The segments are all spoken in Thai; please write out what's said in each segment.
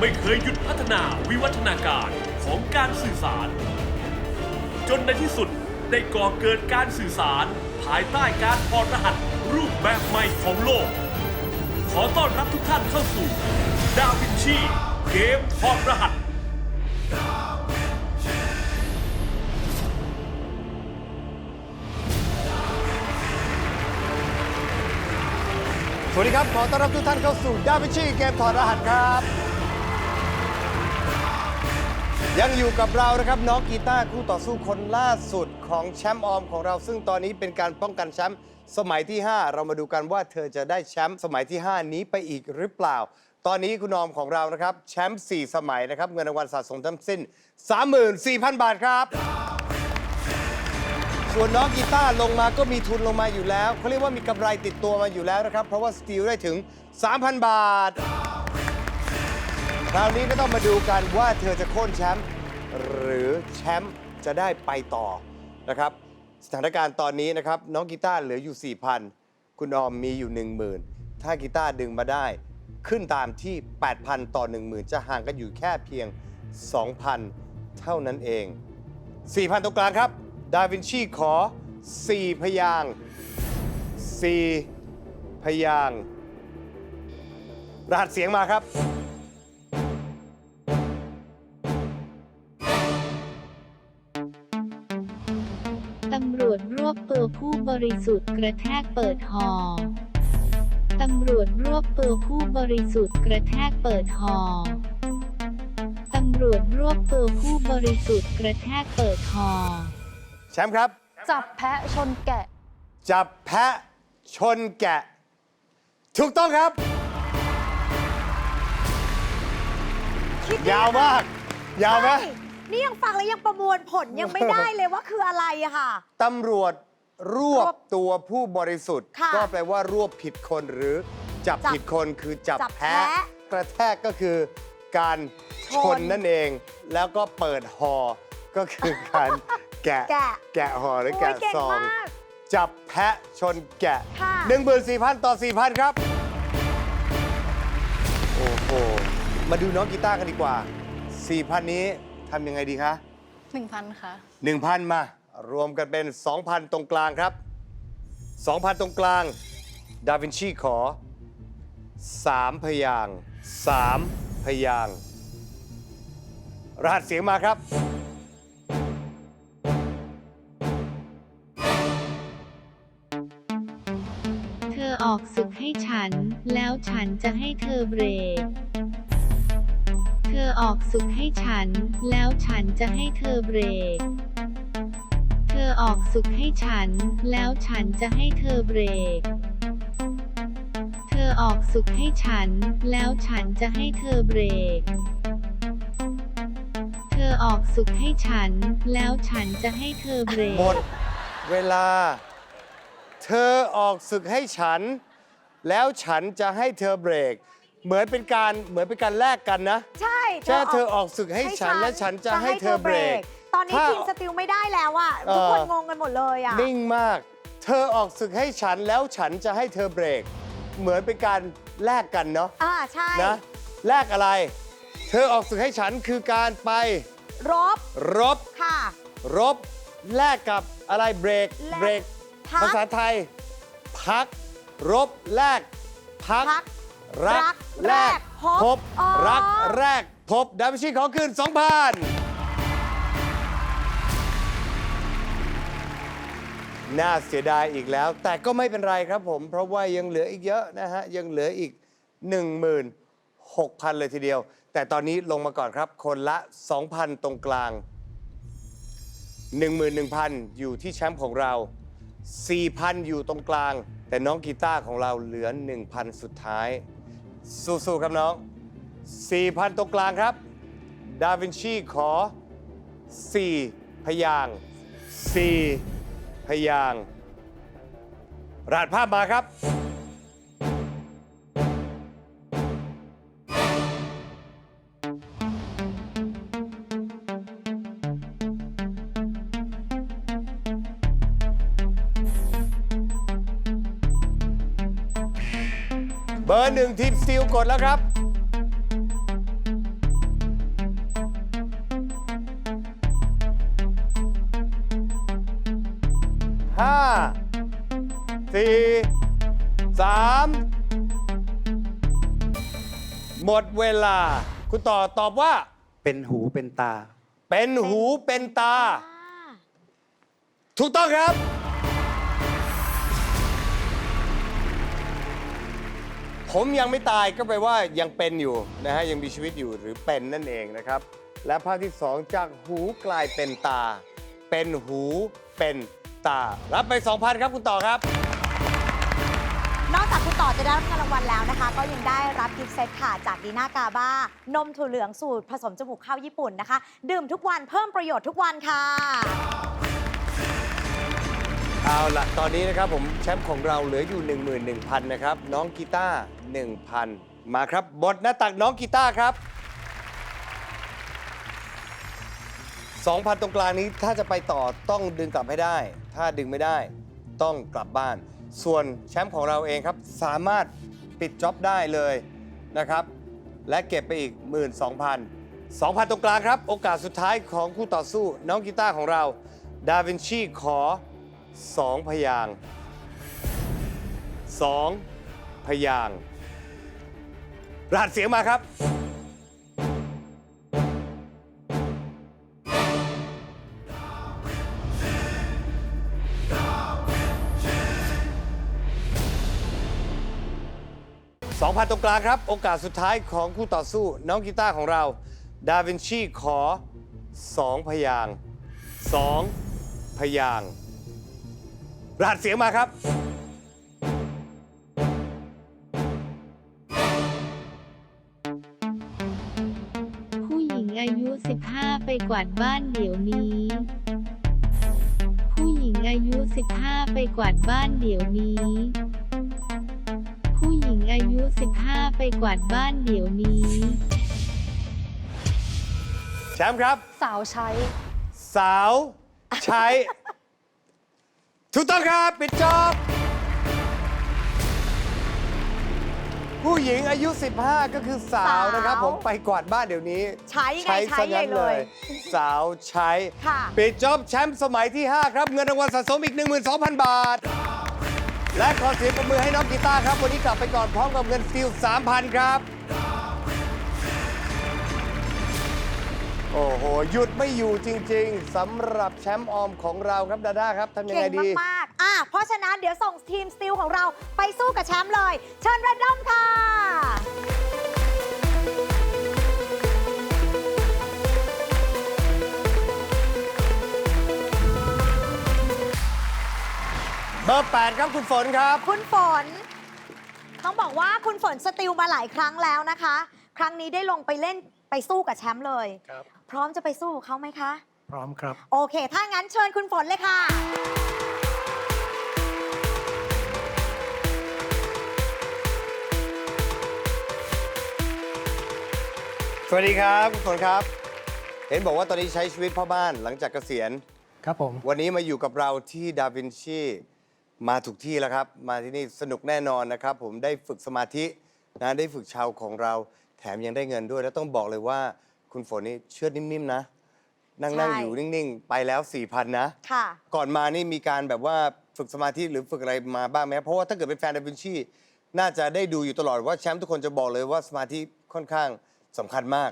ไม่เคยหยุดพัฒนาวิวัฒนาการของการสื่อสาร จนในที่สุดได้ก่อเกิดการสื่อสาร ภายใต้การถอดรหัสรูปแบบใหม่ของโลก ขอต้อนรับทุกท่านเข้าสู่ ดาวินชีเกมถอดรหัสสวัสดีครับ ขอต้อนรับทุกท่านเข้าสู่ดาวินชีเกมถอดรหัสครับ ยังอยู่กับเรานะครับน้องกีตาร์คู่ต่อสู้คนล่าสุดของแชมป์ออมของเรา ซึ่งตอนนี้เป็นการป้องกันแชมป์สมัยที่ 5 เรามาดูกันว่าเธอจะได้แชมป์สมัยที่ 5 นี้ไปอีกหรือเปล่า ตอนนี้คุณออมของเรานะครับแชมป์4สมัยนะครับเงินรางวัลสะสมทั้งสิ้น 34,000 บาทครับ ส่วนน้องกีตาร์ลงมาก็มีทุนลงมาอยู่แล้วเขาเรียกว่ามีกำไรติดตัวมาอยู่แล้วนะครับเพราะว่าสตีลได้ถึง 3,000 บาท คราวนี้ก็ต้องมาดูกันว่าเธอจะโค่นแชมป์หรือแชมป์จะได้ไปต่อนะครับ สถานการณ์ตอนนี้นะครับ น้องกีตาร์เหลืออยู่ 4,000 คุณออมมีอยู่ 10,000 ถ้ากีตาร์ดึงมาได้ ขึ้นตามที่ 8,000 ต่อ 10,000 จะห่างกันอยู่แค่เพียง 2,000 เท่านั้นเอง 4,000 ตรงกลางครับ ดาวินชีขอ 4 พยาง 4 พยางรหัสเสียงมาครับำรวจรวบตัวผู้บริสุทธิ์กระแทกเปิดหอตำรวจรวบตัวผู้บริสุทธิ์กระแทกเปิดหอตำรวจรวบตัวผู้บริสุทธิ์กระแทกเปิดหอแชมป์ครับ จับแพะชนแกะ จับแพะชนแกะ ถูกต้องครับ ยาวมาก ยาวไหม ใช่ นี่ยังฟังแล้วยังประมวลผลยังไม่ได้เลยว่าคืออะไรอะค่ะ ตำรวจรวบตัวผู้บริสุทธิ์ ค่ะก็แปลว่ารวบผิดคนหรือจับจับผิดคนคือจับจับแพะแพะกระแทกก็คือการชชนนนั่นเอง แล้วก็เปิดหอก็คือการ แกะแกะ แกะห่อหรือโอ้แกะยเก่งซอง มาก จับแพะชนแกะค่ะ 14,000 ต่อ 4,000 ครับ โอ้โห มาดูน้องกีตาร์กันดีกว่า 4,000 นี้ ทำยังไงดีคะ1,000ค่ะ 1,000 มา รวมกันเป็น 2,000 ตรงกลางครับ 2,000 ตรงกลาง ดาวินชีขอ 3 พยางค์3พยางค์รหัสเสียงมาครับ เธอออกศึกให้ฉัน แล้วฉันจะให้เธอเบรกเธ อออกศึกให้ฉัน แล้วฉันจะให้เธอเบรก เธอออกศึกให้ฉัน แล้วฉันจะให้เธอเบรก เธอออกศึกให้ฉัน แล้วฉันจะให้เธอเบรก เธอออกศึกให้ฉัน แล้วฉันจะให้เธอเบรกหมดเวลา เธอออกศึกให้ฉัน แล้วฉันจะให้เธอเบรก เหมือนเป็นการเหมือนเป็นการแลกกันนะใช่แค่เธอออกศึกให้ฉันและฉันจะให้เธอเบรก ตอนนี้ถ้า ทีมสติลไม่ได้แล้วอะเอ่อทุกคนงงกันหมดเลยอะนิ่งมาก เธอออกศึกให้ฉันแล้วฉันจะให้เธอเบรก เหมือนเป็นการแลกกันเนาะอ่าใช่ นะแลกอะไร เธอออกศึกให้ฉันคือการไปรบรบ ค่ะ รบแลกกับอะไรเบรกแลกเบรกพัก ภาษาไทย พัก รบแลกพักพัก รักรักแลกแรกพบพบ อ๋อ รักแรกพบดาวินชีของคืน2,000น่าเสียดายอีกแล้ว แต่ก็ไม่เป็นไรครับผม เพราะว่ายังเหลืออีกเยอะนะฮะ ยังเหลืออีก 16,000 เลยทีเดียว แต่ตอนนี้ลงมาก่อนครับ คนละ 2,000 ตรงกลาง 11,000 อยู่ที่แชมป์ของเรา 4,000 อยู่ตรงกลาง แต่น้องกีตาร์ของเราเหลือ 1,000 สุดท้าย สู้ๆครับน้อง 4,000 ตรงกลางครับ ดาวินชีขอ 4 พยางค์4พยางค์ราดภาพมาครับ เบอร์หนึ่งทีมสตีลกดแล้วครับ ห้า สี่ สาม หมดเวลา คุณต่อตอบว่า เป็นหูเป็นตา เป็นหูเป็นตา ถูกต้องครับ ผมยังไม่ตายก็แปลว่ายังเป็นอยู่นะฮะยังมีชีวิตอยู่หรือเป็นนั่นเองนะครับ และภาพที่สองจากหูกลายเป็นตา เป็นหูเป็นตา รับไป 2,000 ครับคุณต่อครับ นอกจากคุณต่อจะได้รับเงินรางวัลแล้วนะคะ ก็ยังได้รับกิฟต์เซตค่ะจากดีน่ากาบ้านมถั่วเหลืองสูตรผสมจมูกข้าวญี่ปุ่นนะคะ ดื่มทุกวันเพิ่มประโยชน์ทุกวันค่ะ เอาละตอนนี้นะครับผมแชมป์ของเราเหลืออยู่ 11,000 นะครับ น้องกีตาร์1,000 มาครับ บทหน้าตักน้องกีตาร์ครับ 2,000 ตรงกลางนี้ถ้าจะไปต่อต้องดึงกลับให้ได้ ถ้าดึงไม่ได้ต้องกลับบ้าน ส่วนแชมป์ของเราเองครับ สามารถปิดจ็อบได้เลยนะครับ และเก็บไปอีก 12,000 2,000 ตรงกลางครับ โอกาสสุดท้ายของคู่ต่อสู้น้องกีตาร์ของเรา ดาวินชีขอ 2พยางค์2พยางค์รหัสเสียงมาครับ 2,000 ตรงกลางครับ โอกาสสุดท้ายของคู่ต่อสู้น้องกีตาร์ของเรา ดาวินชีขอ 2 พยางค์2พยางค์ รหัสเสียงมาครับ ผู้หญิงอายุ 15 ไปกวาดบ้านเดี๋ยวนี้ ผู้หญิงอายุ 15 ไปกวาดบ้านเดี๋ยวนี้ ผู้หญิงอายุ 15 ไปกวาดบ้านเดี๋ยวนี้ แชมป์ครับ สาวใช้ สาวใช้ ถูกต้องครับปิดจอบ ผู้หญิงอายุ 15 ก็คือสาวสาวนะครับผมไปกวาดบ้านเดี๋ยวนี้ใช้ไงใช้ซะใหญ่งั้นเลยสาวใช้ ค่ะ ปิดจอบแชมป์สมัยที่ 5 ครับ เงินรางวัลสะสมอีก 12,000 บาท และขอเสียงปรบมือให้น้องกีตาร์ครับ วันนี้กลับไปก่อนพร้อมกับเงินสตีล3,000 ครับ โอ้โห หยุดไม่อยู่จริง ๆสำหรับแชมป์ออมของเราครับดาด้าครับทำยังเก่ไงงดี มาก ๆ อะ เพราะฉะนั้นเดี๋ยวส่งทีมสติลของเราไปสู้กับแชมป์เลย เชิญระดมค่ะ เบอร์ 8 ครับคุณฝนครับ คุณฝน ต้องบอกว่าคุณฝนสติลมาหลายครั้งแล้วนะคะ ครั้งนี้ได้ลงไปเล่นไปสู้กับแชมป์เลย ครับ พร้อมจะไปสู้กับเขาไหมคะ พร้อมครับ โอเค ถ้างั้นเชิญคุณฝนเลยค่ะ สวัสดีครับคุณฝนครับ เห็นบอกว่าตอนนี้ใช้ชีวิตพ่อบ้านหลังจากเกษียณ ครับผม วันนี้มาอยู่กับเราที่ดาวินชีมาถูกที่แล้วครับ มาที่นี่สนุกแน่นอนนะครับ ผมได้ฝึกสมาธินะได้ฝึกชาวของเรา แถมยังได้เงินด้วย แล้วต้องบอกเลยว่าคุณฝนนี่เชื่อดนิ่มๆนะ นั่งนั่งใช่ อยู่นิ่งๆ ไปแล้ว4,000นะ ค่ะ ก่อนมานี่มีการแบบว่าฝึกสมาธิหรือฝึกอะไรมาบ้างไหมเพราะว่าถ้าเกิดเป็นแฟนดาวินชี น่าจะได้ดูอยู่ตลอดว่าแชมป์ทุกคนจะบอกเลยว่าสมาธิค่อนข้างสำคัญมาก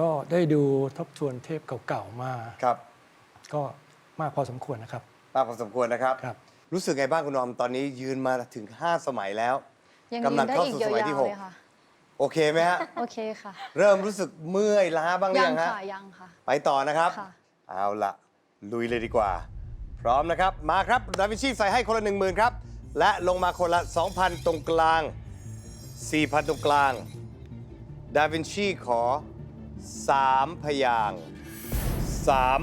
ก็ได้ดูทบทวนเทปเก่าๆมา ครับก็มากพอสมควรนะครับ มากพอสมควรนะครับ ครับ รู้สึกไงบ้างคุณนอมตอนนี้ยืนมาถึง 5 สมัยแล้วยังกำลัยืงนได้เข้าอีกสู่สยาวมัยที่ๆเลยค่ะ6 โอเคไหมฮะ โอเคค่ะ เริ่มรู้สึกเมื่อยล้าบ้างหรือยัยังฮะ ค่ะ ยังค่ะ ไปต่อนะครับ ค่ะ เอาละลุยเลยดีกว่า พร้อมนะครับ มาครับ ดาวินชีใส่ให้คนละ 1 0,000 ครับ และลงมาคนละ 2,000 ตรงกลาง 4,000 ตรงกลาง ดาวินชีขอสามพยางค์สาม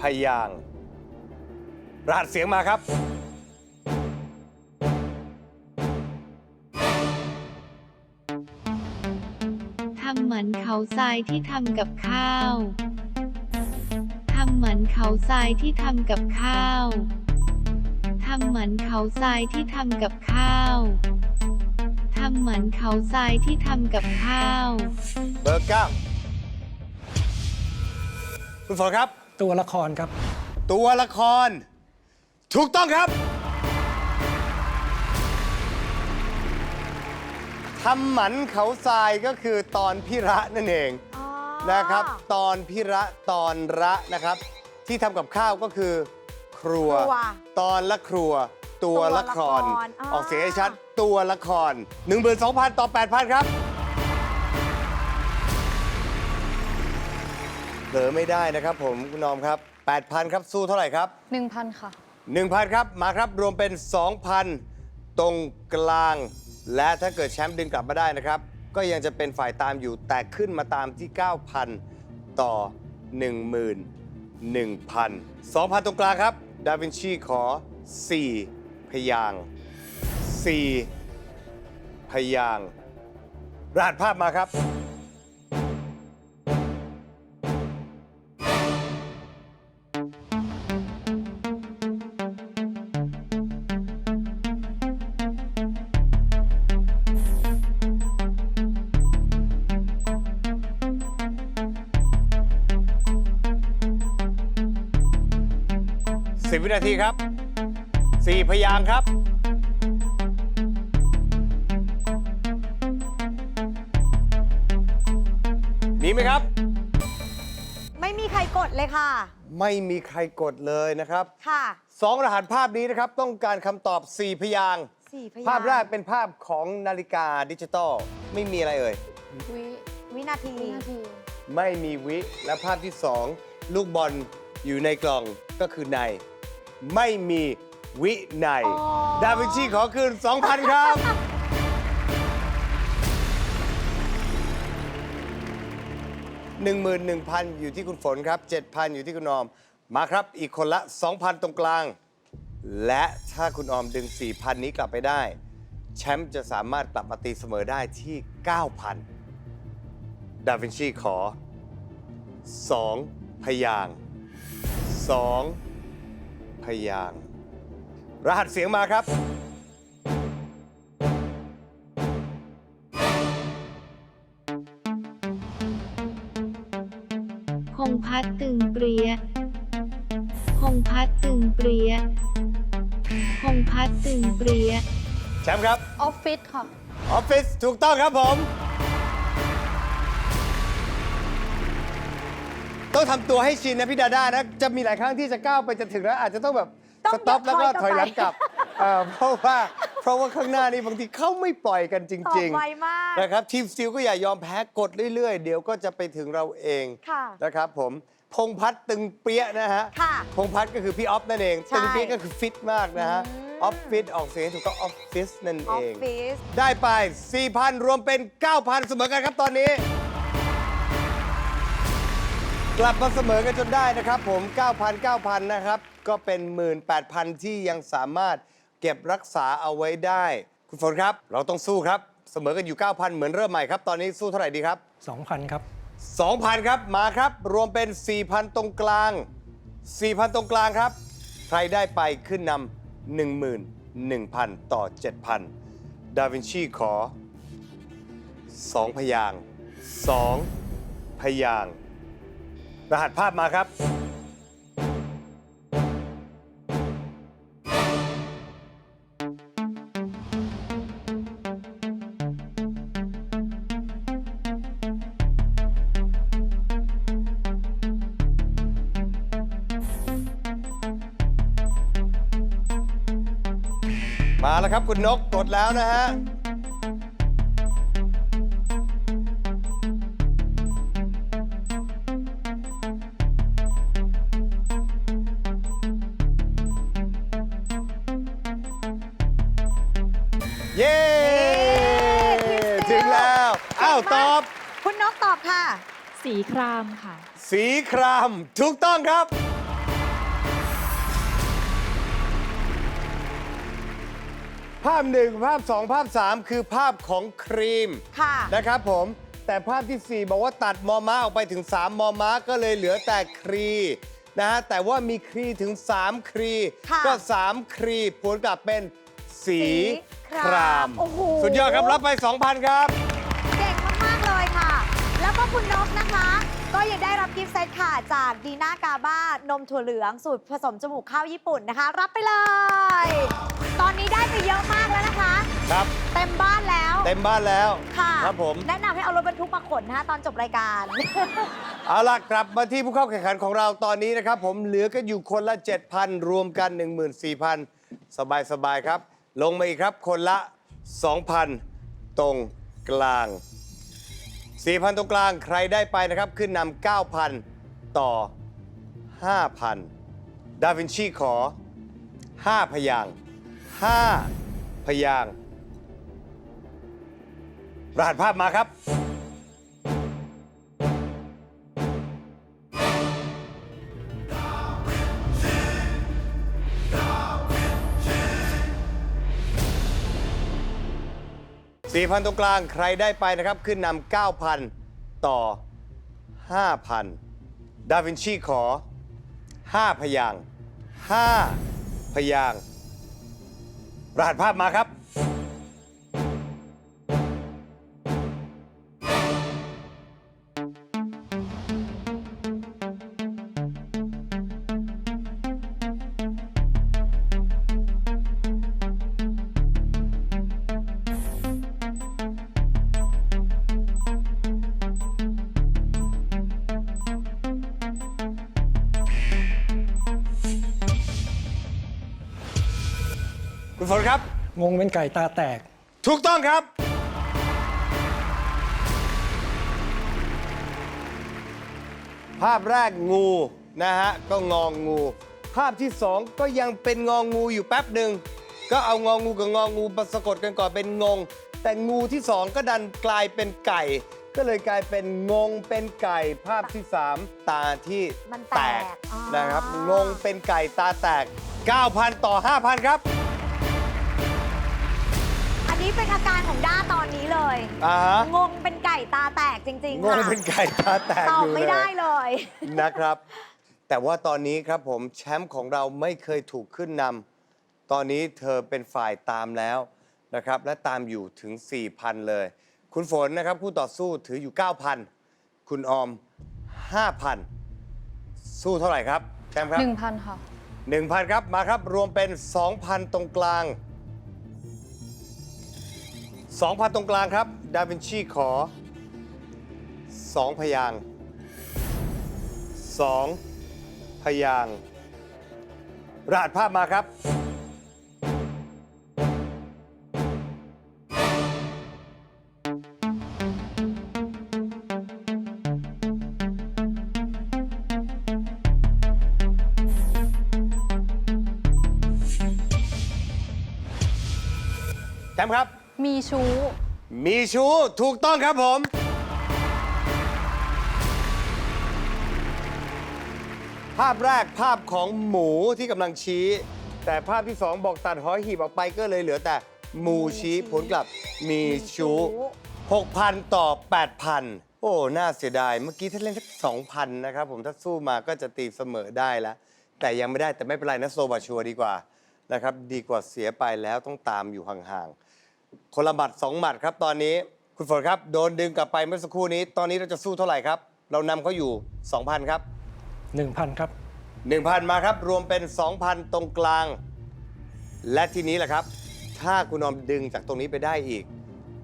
พยางค์รหัสเสียงมาครับ มือนเขาทรายที่ทำกับข้าว ทำเหมือนเขาทรายที่ทำกับข้าว ทำเหมือนเขาทรายที่ทำกับข้าว ทำเหมือนเขาทรายที่ทำกับข้าว เบอร์เก้าคุณฝนครับ ตัวละครครับ ตัวละคร ถูกต้องครับ ทำหมันเขาทรายก็คือตอนพิระนั่นเองอ๋อนะครับ ตอนพิระตอนระนะครับ ที่ทำกับข้าวก็คือ ครัว ครัวตอนละครัว ตัวละคร ตัวละครอ๋อออกเสียงให้ชัดตัวละคร 12,000 ต่อ 8,000 ครับเผลอไม่ได้นะครับผมคุณนอมครับ 8,000 ครับสู้เท่าไหร่ครับ1,000ค่ะ 1,000 ครับ มาครับรวมเป็น 2,000 ตรงกลาง และถ้าเกิดแชมป์ดึงกลับมาได้นะครับ ก็ยังจะเป็นฝ่ายตามอยู่แต่ขึ้นมาตามที่ 9,000 ต่อ11,000 2,000 ตรงกลางครับ ดาวินชีขอ 4 พยาง 4 พยางรหัสภาพมาครับ วินาทีครับ 4 พยางค์ครับ มีไหมครับ ไม่มีใครกดเลยค่ะ ไม่มีใครกดเลยนะครับ ค่ะ สองรหัสภาพนี้นะครับ ต้องการคำตอบ 4 พยางค์สี่พยางภาพแรกเป็นภาพของนาฬิกาดิจิตอลไม่มีอะไรเอ่ย วิวินาทีวินาที ไม่มีวิ และภาพที่ 2 ลูกบอลอยู่ในกล่องก็คือใน ไม่มีวิในอ๋อดาวินชีขอคืน 2,000 ครับ 11,000 อยู่ที่คุณฝนครับ 7,000 อยู่ที่คุณออม มาครับ อีกคนละ 2,000 ตรงกลาง และถ้าคุณออมดึง 4,000 นี้กลับไปได้ แชมป์จะสามารถกลับมาตีเสมอได้ที่ 9,000 ดาวินชีขอ 2 พยางค์2 พยางค์รหัสเสียงมาครับ คงพัดตึงเปรีย คงพัดตึงเปรีย คงพัดตึงเปรีย แชมป์ครับ ออฟฟิศค่ะ ออฟฟิศถูกต้องครับผม ต้องทำตัวให้ชินนะพี่ดาด้านะ จะมีหลายครั้งที่จะก้าวไปจะถึงแล้ว อาจจะต้องแบบต้องสต็อปแล้วก็ถถออยยกหลัลับงไปกลับเอ่อเพราะว่าเพราะว่าข้างหน้านี่บางทีเขาไม่ปล่อยกันจตอบริงไวมาก ๆ นะครับทีมสติลก็อย่ายอมแพ้กดเรื่อย ๆ เดี๋ยวก็จะไปถึงเราเองค่ะนะครับผมพงพัฒน์ตึงเปี้ยนะฮะค่ะพงพัฒน์ก็คือพี่ออฟนั่นเอง ใช่ตึงเปี้ยก็คือฟิตมากนะฮะอืม ออฟฟิศออกเสียงให้ถูกต้องออฟฟิศนั่นอเออฟง ฟิศได้ไป 4,000 รวมเป็น 9,000 เสมอกันครับตอนนี้ กลับมาเสมอกันจนได้นะครับผม 9,000 9,000 นะครับ ก็เป็น 18,000 ที่ยังสามารถเก็บรักษาเอาไว้ได้ คุณฝนครับ เราต้องสู้ครับ เสมอกันอยู่ 9,000 เหมือนเริ่มใหม่ครับ ตอนนี้สู้เท่าไหร่ดีครับ 2,000 ครับ 2,000 ครับ มาครับ รวมเป็น 4,000 ตรงกลาง 4,000 ตรงกลางครับ ใครได้ไปขึ้นนำ11,000 ต่อ 7,000 ดาวินชีขอ 2 พยางค์2พยางค์ รหัสภาพมาครับ มาแล้วครับคุณนกกดแล้วนะฮะ เย้ทีมสติลถึงแล้วอ้าวตอบ คุณนกตอบค่ะ สีครามค่ะ สีครามถูกต้องครับ ภาพหนึ่งภาพสองภาพสามคือภาพของครีมค่ะ นะครับผม แต่ภาพทีสี่4 บอกว่าตัดมอม้าออกไปถึง 3 มอม้าก็เลยเหลือแต่ครีนะฮะแต่ว่ามีครีถึง 3 ครี ค่ะก็ 3 ครีผลกลับเป็นสีสี คครารามมโอ้โหสุดยอดครับ รับไป 2,000 ครับ เก่งมาก ๆ เลยค่ะ แล้วก็คุณนกนะคะ ก็ยังได้รับกิฟต์เซตค่ะ จากดีน่ากาบ้านมถั่วเหลือง สูตรผสมจมูกข้าวญี่ปุ่นนะคะ รับไปเลย ตอนนี้ได้ไปเยอะมากแล้วนะคะ ครับ เต็มบ้านแล้ว เต็มบ้านแล้ว ค่ะครับผม แนะนำให้เอารถบรรทุกมาขนนะคะตอนจบรายการ เอาล่ะ กลับมาที่ผู้เข้าแข่งขันของเราตอนนี้นะครับ ผมเหลือกันอยู่คนละ 7,000 รวมกัน 14,000 สบายสบายๆครับ ลงมาอีกครับ คนละ 2,000 ตรงกลาง 4,000 ตรงกลางใครได้ไปนะครับ ขึ้นนำ9,000 ต่อ 5,000 ดาวินชีขอ 5 พยาง 5 พยางรหัสภาพมาครับ 4,000 ตรงกลางใครได้ไปนะครับ ขึ้นนำ9,000 ต่อ 5,000 ดาวินชีขอ 5 พยางค์5พยางค์รหัสภาพมาครับ ฝนครับ งงเป็นไก่ตาแตก ถูกต้องครับ ภาพแรกงูนะฮะ ก็งองงู ภาพที่สองก็ยังเป็นงองูอยู่แป๊บหนึ่ง ก็เอางองูกับงองูมาสะกดกันก่อนเป็นงง แต่งูที่สองก็ดันกลายเป็นไก่ ก็เลยกลายเป็นงงเป็นไก่ ภาพที่สามตาที่มันแตกอ๋อ นะครับ งงเป็นไก่ตาแตก 9,000 ต่อ 5,000 ครับ นี้เป็นอาการของด้าตอนนี้เลย อ่าฮะ งงเป็นไก่ตาแตกจริงงๆงค่ะเป็นไก่ตาแตกตออบยู่ไม่เลได้ยเลย นะครับ แต่ว่าตอนนี้ครับผมแชมป์ของเราไม่เคยถูกขึ้นนำตอนนี้เธอเป็นฝ่ายตามแล้วนะครับ และตามอยู่ถึง 4,000 เลย คุณฝนนะครับคู่ต่อสู้ถืออยู่ 9,000 คุณออม 5,000 สู้เท่าไหร่ครับแชมป์ครับ1,000ค่ะ 1,000 ครับ มาครับ รวมเป็น 2,000 ตรงกลาง 2,000 ตรงกลางครับ ดาวินชีขอ 2 พยาง 2 พยาง รหัสภาพมาครับ มีชู้ มีชู้ถูกต้องครับผม ภาพแรกภาพของหมูที่กำลังชี้ แต่ภาพที่สองบอกตัดหอยหีบออกไปก็เลยเหลือแต่หมูชี้ผลกลับมีชู้6,000 ต่อ 8,000 โอ้ น่าเสียดาย เมื่อกี้ถ้าเล่นสัก2,000 นะครับผมถ้าสู้มาก็จะตีเสมอได้แล้ว แต่ยังไม่ได้แต่ไม่เป็นไรนะโซบาชัวร์ดีกว่านะครับ ดีกว่าเสียไปแล้วต้องตามอยู่ห่างๆ คนละหมัดสองหมัดครับตอนนี้คุณฝนครับ โดนดึงกลับไปเมื่อสักครู่นี้ ตอนนี้เราจะสู้เท่าไหร่ครับ เรานำเขาอยู่ 2,000 ครับ 1,000 ครับ 1,000 มาครับ รวมเป็น 2,000 ตรงกลาง และทีนี้แหละครับ ถ้าคุณออมดึงจากตรงนี้ไปได้อีก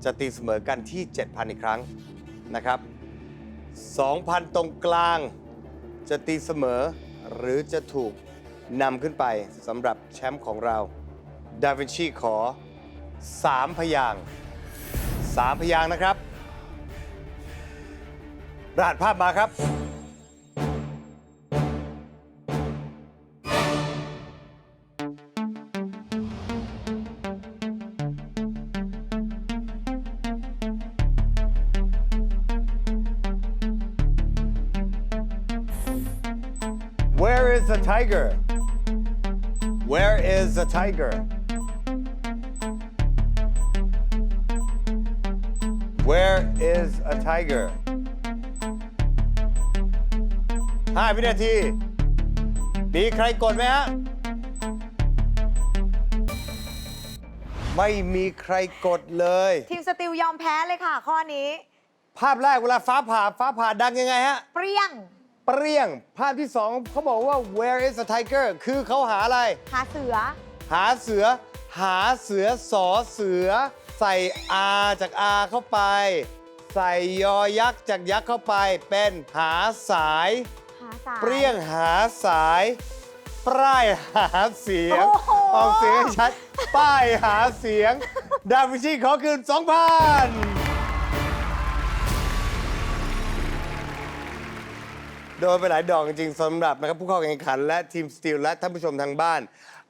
จะตีเสมอกันที่ 7,000 อีกครั้งนะครับ 2,000 ตรงกลาง จะตีเสมอ หรือจะถูกนำขึ้นไปสำหรับแชมป์ของเรา ดาวินชีขอ 3พยาง3พยางนะครับ รหัสภาพมาครับไทเกอร์ Where is the tiger? Where is the tiger? Where is a tiger ห้าวินาที มีใครกดไหมฮะ ไม่มีใครกดเลย ทีมสติลยอมแพ้เลยค่ะ ข้อนี้ ภาพแรกเวลาฟ้าผ่าฟ้าผ่าดังยังไงฮะ เปรี้ยง เปรี้ยง ภาพที่สองเขาบอกว่า where is the tiger คือเขาหาอะไร หาเสือ หาเสือ หาเสือสอเสือ ใส่ R จาก R เข้าไป ใส่ยอยักษ์จากยักษ์เข้าไป เป็นหาสาย หาสาย เปรี้ยงหาสายป้ายหาเสียง โอ้โห ออกเสียงให้ชัด ป้ายหาเสียง ดาวินชีขอคืน 2,000 โดนไปหลายดอกจริงๆสำหรับนะครับผู้เข้าแข่งขันและทีมสตีลและท่านผู้ชมทางบ้าน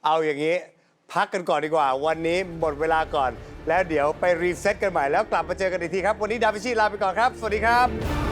เอาอย่างนี้ พักกันก่อนดีกว่า วันนี้หมดเวลาก่อน แล้วเดี๋ยวไปรีเซ็ตกันใหม่แล้วกลับมาเจอกันอีกทีครับ วันนี้ดาวิชีลาไปก่อนครับ สวัสดีครับ